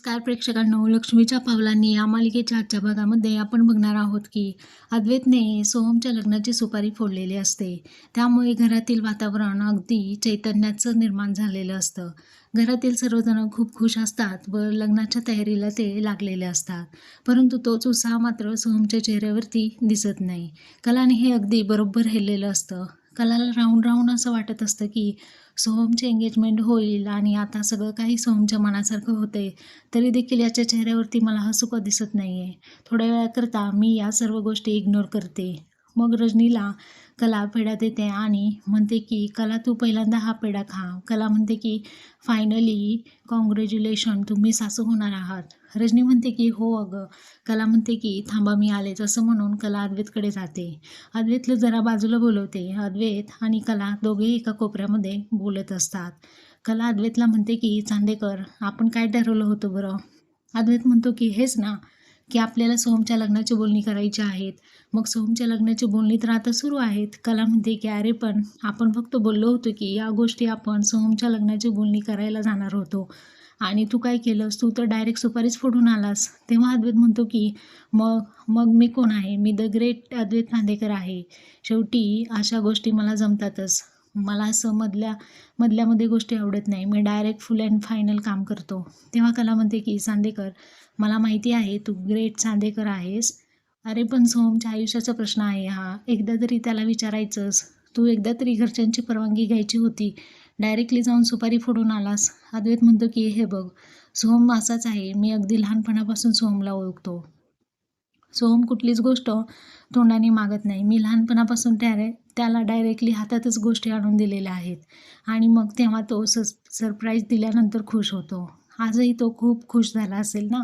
नमस्कार प्रेक्षकांनो. लक्ष्मीच्या पावलांनी या मालिकेच्या आजच्या भागामध्ये आपण बघणार आहोत की अद्वैतने सोहमच्या लग्नाची सुपारी फोडलेली असते. त्यामुळे घरातील वातावरण अगदी चैतन्याचं निर्माण झालेलं असतं. घरातील सर्वजण खूप खुश असतात व लग्नाच्या तयारीला ते लागलेले असतात. परंतु तोच उत्साह मात्र सोहमच्या चेहऱ्यावरती दिसत नाही. कलाने हे अगदी बरोबर हेरलेलं असतं. कलाला राहून राहून असं वाटत असतं की सोहमचे एंगेजमेंट होईल आणि आता सगळं काही सोहमच्या मनासारखं होते तरी देखील याच्या चेहऱ्यावरती मला हसू का दिसत नाही आहे थोड्या वेळाकरता मी या सर्व गोष्टी इग्नोर करते. मग रजनीला कला पेढा देते आणि म्हणते की कला तू पहिल्यांदा हा पेढा खा. कला म्हणते की फायनली कॉंग्रॅच्युलेशन तुम्ही सासू होणार आहात. रजनी म्हणते की हो अगं. कला म्हणते की थांबा मी आलेच असं म्हणून कला अद्वैतकडे जाते. अद्वैतला जरा बाजूला बोलवते. अद्वैत आणि कला दोघेही एका कोपऱ्यामध्ये बोलत असतात. कला अद्वैतला म्हणते की चांदेकर आपण काय ठरवलं होतं बरं? अद्वैत म्हणतो की हेच ना की आपल्याला सोहमच्या लग्नाची बोलणी करायची आहेत. मग सोहमच्या लग्नाची बोलणी तर आता सुरू आहेत. कला म्हणते की अरे पण आपण फक्त बोललो होतो की या गोष्टी आपण सोहमच्या लग्नाची बोलणी करायला जाणार होतो. आणि तू काय केलंस? तू तर डायरेक्ट सुपारीच फोडून आलास. तेव्हा अद्वैत म्हणतो की मग मग मी कोण आहे? मी द ग्रेट अद्वैत नांदेकर आहे. शेवटी अशा गोष्टी मला जमतातच. मला असं मधल्या मधल्यामध्ये गोष्टी आवडत नाही. मी डायरेक्ट फुल अँड फायनल काम करतो. तेव्हा कला म्हणते की चांदेकर मला माहिती आहे तू ग्रेट चांदेकर आहेस. अरे पण सोमच्या आयुष्याचा प्रश्न आहे हा. एकदा तरी त्याला विचारायचंस. तू एकदा तरी घरच्यांची परवानगी घ्यायची होती. डायरेक्टली जाऊन सुपारी फोडून आलास. अद्वैत म्हणतो की हे बघ सोहम असाच आहे. मी अगदी लहानपणापासून सोहमला ओळखतो. सोहम कुठलीच गोष्ट तोंडाने मागत नाही. मी लहानपणापासून त्या त्याला डायरेक्टली हातातच गोष्टी आणून दिलेल्या आहेत. आणि मग तेव्हा तो स सरप्राईज दिल्यानंतर खुश होतो. आजही तो खूप खुश झाला असेल ना?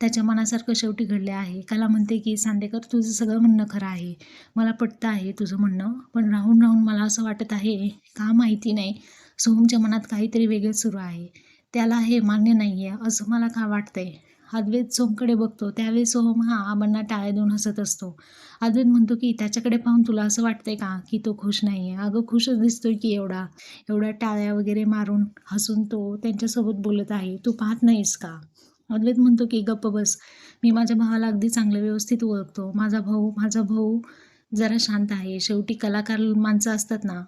त्याच्या मनासारखं शेवटी घडले आहे. कला म्हणते की सांदेकर तुझं सगळं म्हणणं खरं आहे. मला पटतं आहे तुझं म्हणणं पण राहून राहून मला असं वाटत आहे का माहिती नाही. सोहमच्या मनात काहीतरी वेगळंच सुरू आहे. त्याला हे मान्य नाही आहे असं मला का वाटतंय? अद्वैत सोमकडे बघतो त्यावेळी सोहम हा आबांना टाळ्या देऊन हसत असतो. अद्वैत म्हणतो की त्याच्याकडे पाहून तुला असं वाटतंय का की तो खुश नाही आहे अगं खुशच दिसतोय की एवढा. एवढ्या टाळ्या वगैरे मारून हसून तो त्यांच्यासोबत बोलत आहे. तू पाहत नाहीस का? अद्वैत म्हणतो की गप्प बस. मी माझ्या भावाला अगदी चांगलं व्यवस्थित ओळखतो. माझा भाऊ माझा भाऊ जरा शांत आहे. शेवटी कलाकार माणसं असतात ना